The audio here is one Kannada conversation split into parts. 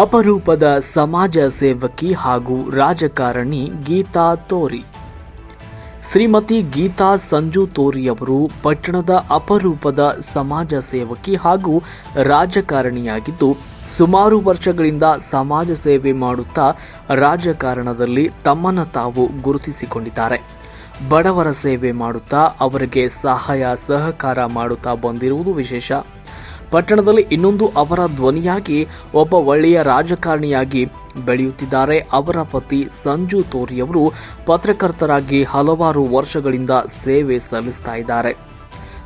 ಅಪರೂಪದ ಸಮಾಜ ಸೇವಕಿ ಹಾಗೂ ರಾಜಕಾರಣಿ ಗೀತಾ ತೋರಿ. ಶ್ರೀಮತಿ ಗೀತಾ ಸಂಜು ತೋರಿಯವರು ಪಟ್ಟಣದ ಅಪರೂಪದ ಸಮಾಜ ಸೇವಕಿ ಹಾಗೂ ರಾಜಕಾರಣಿಯಾಗಿದ್ದು, ಸುಮಾರು ವರ್ಷಗಳಿಂದ ಸಮಾಜ ಸೇವೆ ಮಾಡುತ್ತಾ ರಾಜಕಾರಣದಲ್ಲಿ ತಮ್ಮನ್ನು ತಾವು ಗುರುತಿಸಿಕೊಂಡಿದ್ದಾರೆ. ಬಡವರ ಸೇವೆ ಮಾಡುತ್ತಾ ಅವರಿಗೆ ಸಹಾಯ, ಸಹಕಾರ ಮಾಡುತ್ತಾ ಬಂದಿರುವುದು ವಿಶೇಷ. ಪಟ್ಟಣದಲ್ಲಿ ಇನ್ನೊಂದು ಅವರ ಧ್ವನಿಯಾಗಿ ಒಬ್ಬ ಒಳ್ಳೆಯ ರಾಜಕಾರಣಿಯಾಗಿ ಬೆಳೆಯುತ್ತಿದ್ದಾರೆ. ಅವರ ಪತಿ ಸಂಜು ತೋರಿಯವರು ಪತ್ರಕರ್ತರಾಗಿ ಹಲವಾರು ವರ್ಷಗಳಿಂದ ಸೇವೆ ಸಲ್ಲಿಸ್ತಾ ಇದ್ದಾರೆ.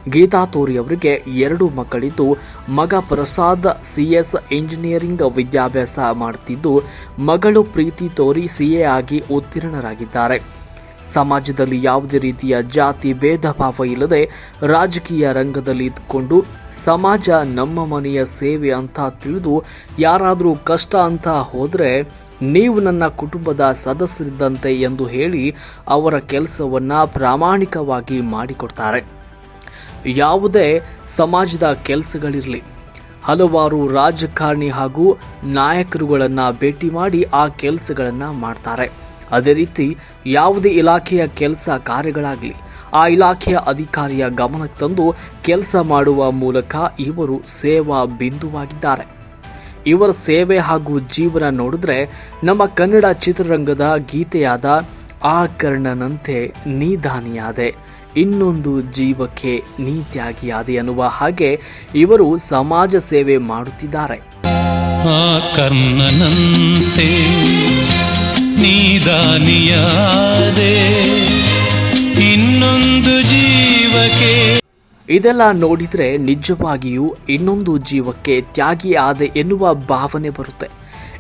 ಗೀತಾ ತೋರಿ ಅವರಿಗೆ ಎರಡು ಮಕ್ಕಳಿದ್ದು, ಮಗ ಪ್ರಸಾದ್ ಸಿಎಸ್ ಇಂಜಿನಿಯರಿಂಗ್ ವಿದ್ಯಾಭ್ಯಾಸ ಮಾಡುತ್ತಿದ್ದು, ಮಗಳು ಪ್ರೀತಿ ತೋರಿ ಸಿಎ ಆಗಿ ಉತ್ತೀರ್ಣರಾಗಿದ್ದಾರೆ. ಸಮಾಜದಲ್ಲಿ ಯಾವುದೇ ರೀತಿಯ ಜಾತಿ, ಭೇದ, ಭಾವ ಇಲ್ಲದೆ ರಾಜಕೀಯ ರಂಗದಲ್ಲಿ ಇದ್ದುಕೊಂಡು ಸಮಾಜ ನಮ್ಮ ಮನೆಯ ಸೇವೆ ಅಂತ ತಿಳಿದು ಯಾರಾದರೂ ಕಷ್ಟ ಅಂತ ಹೋದರೆ ನೀವು ನನ್ನ ಕುಟುಂಬದ ಸದಸ್ಯರಿದ್ದಂತೆ ಎಂದು ಹೇಳಿ ಅವರ ಕೆಲಸವನ್ನು ಪ್ರಾಮಾಣಿಕವಾಗಿ ಮಾಡಿಕೊಡ್ತಾರೆ. ಯಾವುದೇ ಸಮಾಜದ ಕೆಲಸಗಳಿರಲಿ. ಹಲವಾರು ರಾಜಕಾರಣಿ ಹಾಗೂ ನಾಯಕರುಗಳನ್ನು ಭೇಟಿ ಮಾಡಿ ಆ ಕೆಲಸಗಳನ್ನು ಮಾಡ್ತಾರೆ. ಅದೇ ರೀತಿ ಯಾವುದೇ ಇಲಾಖೆಯ ಕೆಲಸ ಕಾರ್ಯಗಳಾಗಲಿ, ಆ ಇಲಾಖೆಯ ಅಧಿಕಾರಿಯ ಗಮನಕ್ಕೆ ತಂದು ಕೆಲಸ ಮಾಡುವ ಮೂಲಕ ಇವರು ಸೇವಾ ಬಿಂದುವಾಗಿದ್ದಾರೆ. ಇವರ ಸೇವೆ ಹಾಗೂ ಜೀವನ ನೋಡಿದ್ರೆ ನಮ್ಮ ಕನ್ನಡ ಚಿತ್ರರಂಗದ ಗೀತೆಯಾದ ಆ ಕರ್ಣನಂತೆ ನೀದಾನಿಯಾದೆ ಇನ್ನೊಂದು ಜೀವಕ್ಕೆ ನೀತಿಯಾಗಿಯಾದೆ ಅನ್ನುವ ಹಾಗೆ ಇವರು ಸಮಾಜ ಸೇವೆ ಮಾಡುತ್ತಿದ್ದಾರೆ. ಆ ಕರ್ಣನಂತೆ ನೀದಾನಿಯಾದೆ ಇನ್ನೊಂದು ಜೀವಕ್ಕೆ. ಇದೆಲ್ಲ ನೋಡಿದ್ರೆ ನಿಜವಾಗಿಯೂ ಇನ್ನೊಂದು ಜೀವಕ್ಕೆ ತ್ಯಾಗಿ ಆದೆ ಎನ್ನುವ ಭಾವನೆ ಬರುತ್ತೆ.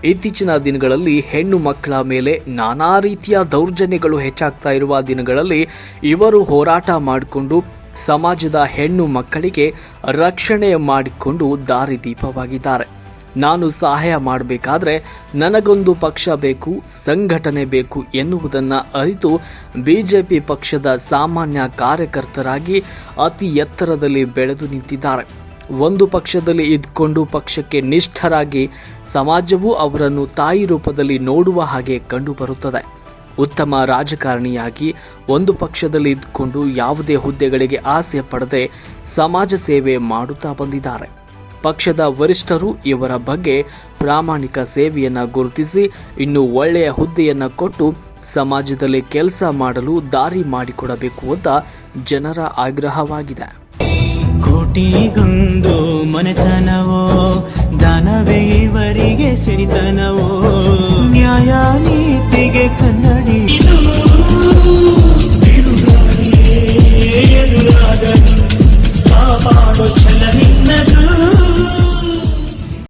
ಇತ್ತೀಚಿನ ದಿನಗಳಲ್ಲಿ ಹೆಣ್ಣು ಮಕ್ಕಳ ಮೇಲೆ ನಾನಾ ರೀತಿಯ ದೌರ್ಜನ್ಯಗಳು ಹೆಚ್ಚಾಗ್ತಾ ಇರುವ ದಿನಗಳಲ್ಲಿ ಇವರು ಹೋರಾಟ ಮಾಡಿಕೊಂಡು ಸಮಾಜದ ಹೆಣ್ಣು ಮಕ್ಕಳಿಗೆ ರಕ್ಷಣೆ ಮಾಡಿಕೊಂಡು ದಾರಿದೀಪವಾಗಿದ್ದಾರೆ ನಾನು ಸಹಾಯ ಮಾಡಬೇಕಾದ್ರೆ ನನಗೊಂದು ಪಕ್ಷ ಬೇಕು, ಸಂಘಟನೆ ಬೇಕು ಎನ್ನುವುದನ್ನು ಅರಿತು ಬಿಜೆಪಿ ಪಕ್ಷದ ಸಾಮಾನ್ಯ ಕಾರ್ಯಕರ್ತರಾಗಿ ಅತಿ ಎತ್ತರದಲ್ಲಿ ಬೆಳೆದು ನಿಂತಿದ್ದಾರೆ. ಒಂದು ಪಕ್ಷದಲ್ಲಿ ಇದ್ಕೊಂಡು ಪಕ್ಷಕ್ಕೆ ನಿಷ್ಠರಾಗಿ ಸಮಾಜವು ಅವರನ್ನು ತಾಯಿ ರೂಪದಲ್ಲಿ ನೋಡುವ ಹಾಗೆ ಕಂಡುಬರುತ್ತದೆ. ಉತ್ತಮ ರಾಜಕಾರಣಿಯಾಗಿ ಒಂದು ಪಕ್ಷದಲ್ಲಿ ಇದ್ಕೊಂಡು ಯಾವುದೇ ಹುದ್ದೆಗಳಿಗೆ ಆಸೆ ಪಡದೆ ಸಮಾಜ ಸೇವೆ ಮಾಡುತ್ತಾ ಬಂದಿದ್ದಾರೆ. ಪಕ್ಷದ ವರಿಷ್ಠರು ಇವರ ಬಗ್ಗೆ ಪ್ರಾಮಾಣಿಕ ಸೇವೆಯನ್ನು ಗುರುತಿಸಿ, ಇನ್ನೂ ಒಳ್ಳೆಯ ಹುದ್ದೆಯನ್ನು ಕೊಟ್ಟು ಸಮಾಜದಲ್ಲಿ ಕೆಲಸ ಮಾಡಲು ದಾರಿ ಮಾಡಿಕೊಡಬೇಕು ಅಂತ ಜನರ ಆಗ್ರಹವಾಗಿದೆ. ಕೋಟಿಗೊಂದು ಮನೆತನವೋ, ದಾನವೇ ಇವರಿಗೆ ಸಿರಿತನವೋ